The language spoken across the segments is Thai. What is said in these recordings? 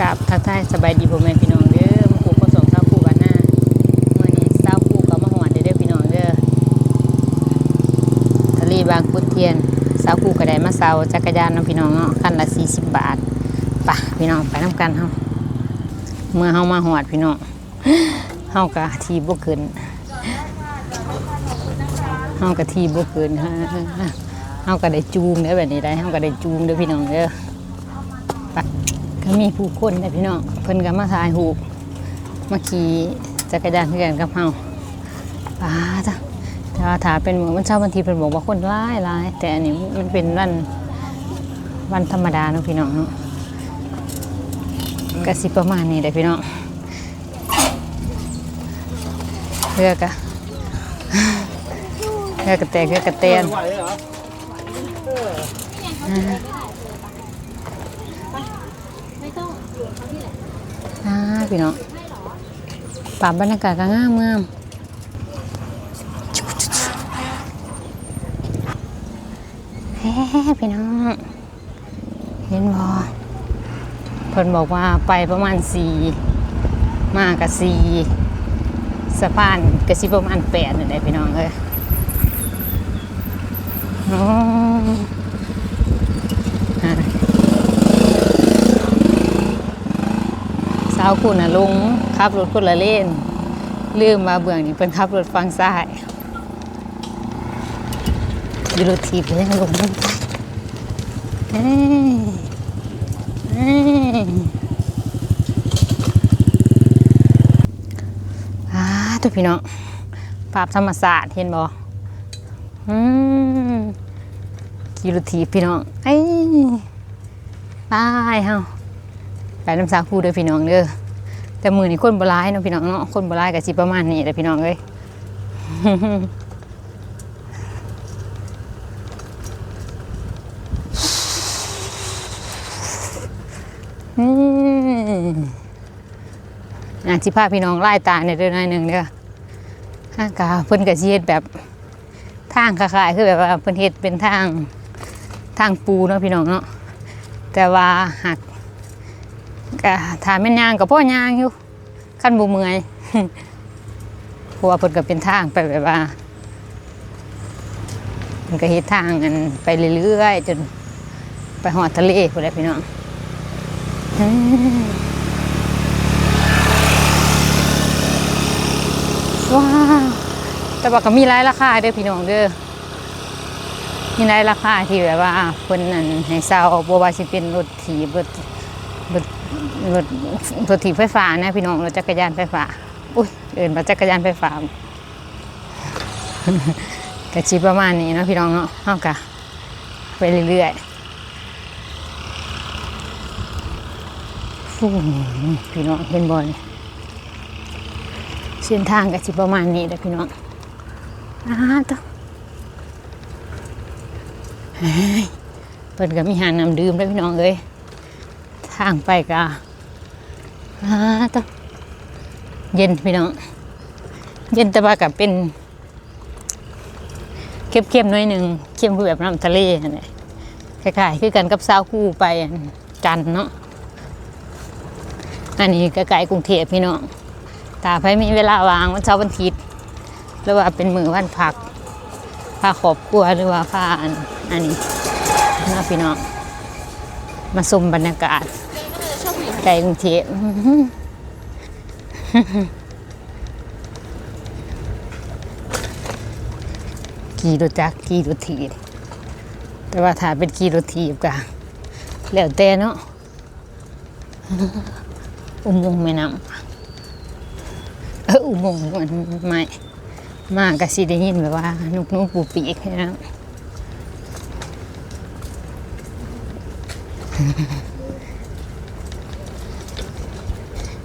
กับทักทายสบายดีพ่อแม่พี่น้องเด้อมาปลูกผสมข้าวคู่กันหน้าเมื่อนี้เศร้าคู่กับมะฮอดเด้อพี่น้องเด้อทะเลบางพุดเทียนเศร้าคู่ก็ไดมาเศร้าจักรยานน้องพี่น้องเนาะคันละ40บบาทปะพี่น้องไปน้ำกันเฮาเมื่อเฮามาฮอดพี่น้องเฮากะทีบ่ขึ้นเฮากะทีบ่ขึ้นเฮาก็ได้จูงเด้อแบบนี้ได้เฮาก็ได้จูงเด้อพี่น้องเด้อก็ มีผู้คนนะพี่น้องเพิ่นก็มาถ่ายรูปมาขี่จักรยานเพื่อนกับเฮาป้าจ้ะแต่ว่าถาเป็นมื้อวันเช้าร์วันทีเพิ่นบอกว่าคนหลายหลายแต่อันนี้มันเป็นวันวันธรรมดาเนาะพี่น้องเนาะก็สิประมาณนี้แหละพี่น้องเรือกะเรือกระแตกเรือกระเตน ไหวเหรออ่าพี่น้องปรับบรรยากาศก็งามงามเฮ้พี่น้อง เห็นบ่เพิ่นบอกว่าไปประมาณสี่มากกับสี่สะพานก็สิประมาณแปดนี่นแหละพี่น้องเอ้ยอ๋ออ่า สาคุณน่ะลุงขับรถคนละเล่น ลืมมาเบื้องนี้เป็นขับรถฟังซ้ายยู่รถถีบเลยยังลงไม่ได้เอ้ยเอ้ยอ่าตัวพี่น้องภาพธรรมศาสตร์เห็นบ่อืมขี่รถถีบพี่น้องเอ้ยตายเฮา ไปน้ำสาคูเด้อพี่น้องเด้อแต่มือนี่คนโบราณเนาะพี่น้องเนาะคนโบราณกับสิประมาณนี้แหละพี่น้องเอ้ยอืมอะสิพาพี่น้องไล่ตาในเรื่องหนึ่งเด้อห้างกาเพิ่นกะสิเฮ็ดแบบทางคล้ายๆคือแบบว่าเพิ่นเฮ็ดเป็นทางทางปูเนาะพี่น้องเนาะแต่ว่าหัก ก็ถามแม่นยางกับพ่อยางอยู่ขั้นบุเมื่อยพราะว่าเพิ่นก็เป็นทางไปแบบว่ามันก็เฮ็ดทางอันไปเรื่อยๆจนไปหอดทะเลพุ่นแหละพี่น้องว้าวแต่ว่าก็มีหลายราคาเด้อพี่น้องเด้อมีหลายราคาที่แบบว่าเพิ่นนั่นให้เซาบ่ว่าสิเป็นรถถีบรถรถ รถรถถีบไฟฟ้านะพี่น้องรถจักรยานไฟฟ้าอุ้ยเอินรถจักรยานไฟฟ้ากระชีประมาณนี้นะพี่น้องเนาะเฮากะไปเรื่อยๆฟูพี่น้องเห็นบอลเส้นทางกระชีประมาณนี้เด้อพี่น้องอ้าต้องเฮ้ยเปิดก็มีหาน้ำดื่มด้วพี่น้องเอ้ย ทางไปก็อ่าต้องเย็นพี่น้อง เย็นแต่ว่ากับเป็นเข้มๆหน้อยหนึ่งเข้มคือแบบน้ำทะเลนั่คล้ายๆคือกันกับซาวคู่ไปจันเนาะอันนี้ก็ไกลกรุงเทพพี่น้องตาไปมีเวลาวางวันเสาร์วันอาทิตย์หรือว่าเป็นมือวันพักพาครอบครัวหรือว่าพาอันอันนี้นาะพี่น้อง มาชมบรรยากาศไกลกรุงเทพอื้อหือขี่รถจักรขี่รถถีบแต่ว่าถ้าเป็นขี่รถถีบก็แล้วแต่เนาะอุโมงค์แม่น้ำเอออุโมงค์มันไม่มากก็สิได้ยินแบบว่า นุกนุกปูปีกนะ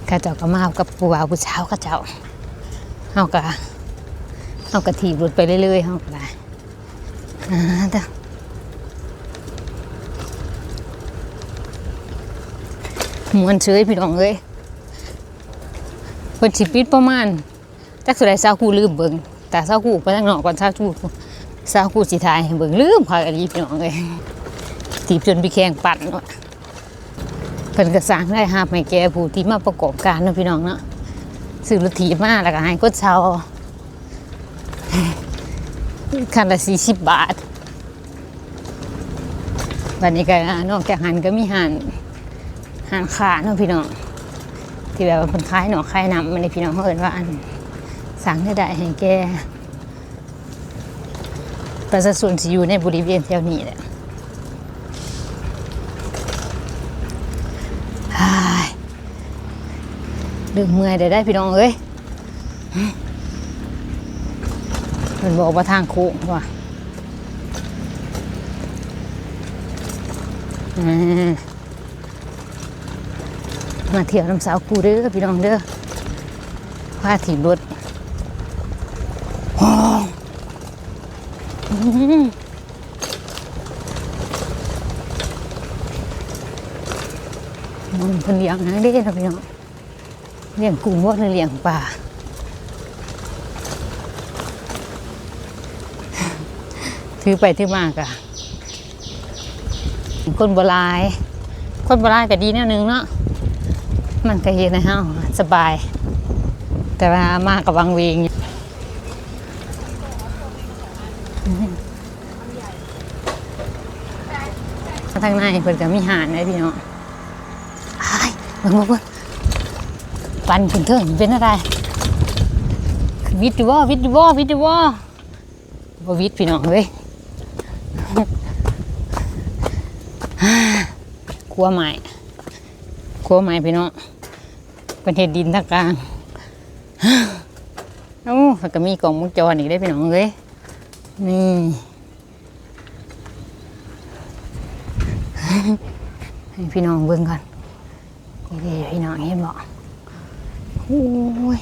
ข้าเจ้าก็มาเอากับผู้บ่าวผู้สาวข้าเจ้าเฮาก็เฮาก็ถีบรถไปเรื่อยๆเฮาก็ได้อ่าเด้อมวนเฉยพี่น้องเอ้ยเพิ่นสิปิดประมาณจักสุดใดซาวกูลืมเบิ่งแต่ซาวกูไปทางนอกก่อนซาวกูซาวกูสิถ่ายให้เบิ่งลืมพากันอีพี่น้องเอ้ย ถีบจนพี่แข้งปั่นเนาะเพิ่นก็สางได้หาบให้แก่ผู้ที่มาประกอบการนะพี่น้องเนาะซื้อรถถีบมาแล้วก็ให้กดเช่าคันละ40บบาทวันนี้ก็นอกจากหันก็มีหันหันขาเนาะพี่น้องที่แบบว่าเพิ่นขายหนอขายน้ำมันในพี่น้องเขาเอิ้นว่าอันสั่งได้ได้ให้แก่ประชาชนที่อยู่ในบริเวณแถวนี้แหละฮ้าย ดึงเมื่อยได้ได้พี่น้องเอ้ยมันบอกว่าทางโค้งว่ะมาเที่ยวน้ำสาวกูเด้อพี่น้องเด้อพาถีบรถว้าวอื้อหือมันเป็นเลี้ยงหางเด้นะพี่น้อง เลี้ยงกุ้งว่าเลี้ยงปลาถือไปถือมากอะคนโบราณคนโบราณก็ดีแนวนึงเนาะมันก็เย็นนะฮะสบาย แต่ว่ามากกับวังเวงทางในเพิ่นก็มีหานนะพี่เน้องอ้ายบิ่งเบิ่งเบิ่ง ปันขึ้นเถิงเป็นอะไรวิทย์อยู่บ่วิทย์อยู่บ่วิทย์อยู่บ่บ่วิทย์พี่น้องเว้ยครัวใหม่ครัวใหม่พี่น้องเป็นเห็ดดินทางกลางเอ้าแล้วก็มีกล่องมุงจรอีกได้พี่น้องเลยนี่ให้พี่น้องเบิ่งก่อนนี่พี่น้องเห็นบ่ โอ้ย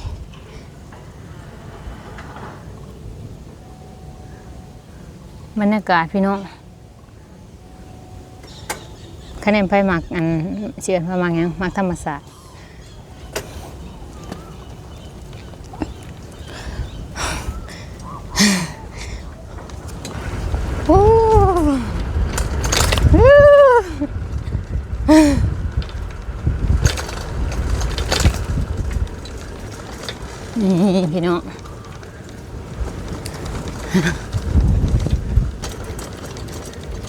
บรรยากาศพี่น้องคะแนนไปหมักอันเชื่อว่ามากยังมักธรรมศาสตร์ นี่พี่น้อง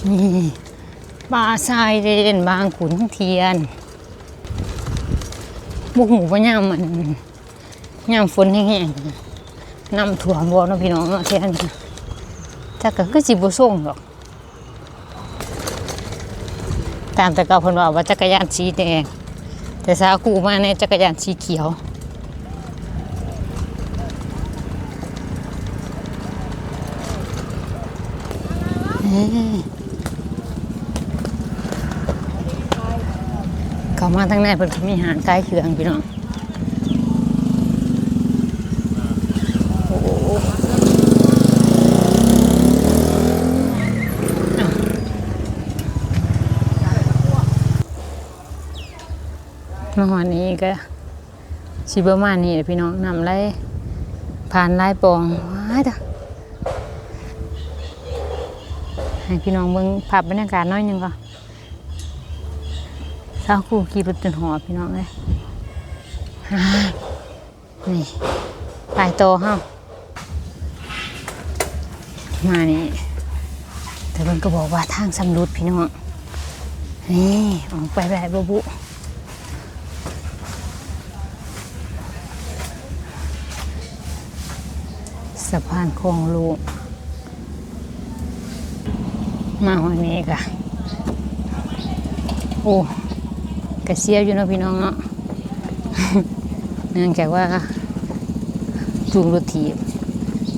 นี่ป่าทรายเด่นบางขุนเทียนบุกหูว่ายามมันยามฝนแห้งๆน้ำถั่วบ่เนะพี่น้องเทียนถ้าก็คือสิบส่งหรอก ตามแต่เก่าพนว่าว่าจักรยานสีแดง แต่สากูมาในจักรยานสีเขียว เขามาทั้งในเพิ่นมีอาหารใกล้เคียงพี่น้องโอ้โหอ้าวานนี้ก็ชิประมานี้แหละพี่น้องนำไรผ่านไรปองว้ายจ้ะ ให้พี่น้องเบิ่งภาพบรรยากาศน้อยหนึงก่อนสาวคู่ขี่รถจนหอบพี่น้องเลยนี่ปลายโตเฮามานี่แต่เพิ่นก็บอกว่าทางสำรุดพี่น้อง นี่ออกไปแบบบุบุสะพานคลองลูก มาวันนี้กะโอ้กระเสียอยู่เนาะพี่น้องเนาะเนื่องจากว่าจูงรถถีบ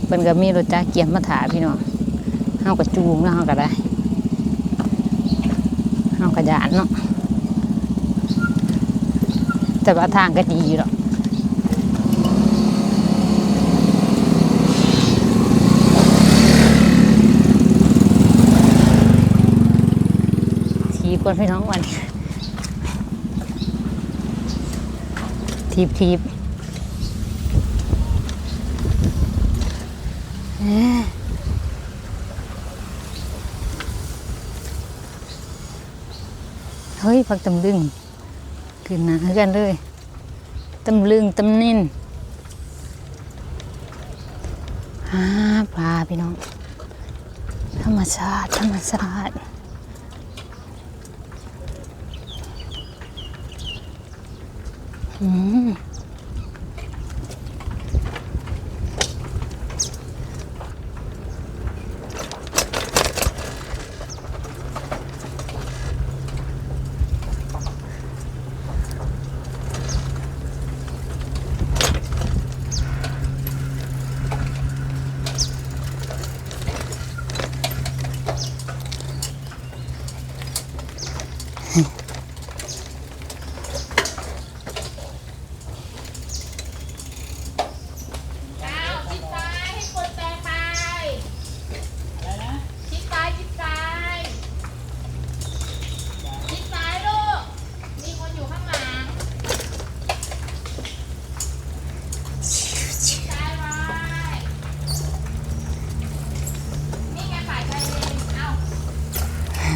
เพิ่นก็มีรถจักรเกียมมาถาพี่น้องเฮาก็จูงแล้วเฮาก็ได้เฮาก็ยานเนาะแต่ว่าทางก็ดีอยู่หรอก ก่อนพี่น้องวันทีบทีบเฮ้ยผักตำลึงขึ้นหนากันเลยตำลึงตำนินหาปลาพี่น้อง ธรรมชาติ ธรรมชาติ อื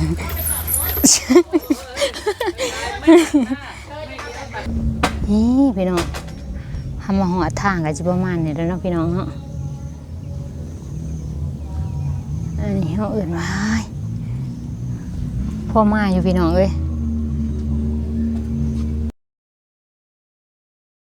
นี่พี่น้องทำมาหัวทางกันจิประมาณนี้แล้วเนาะพี่น้องเนาะอันนี้เขาอื่นว่าพ่อมาอยู่พี่น้องเอ้ย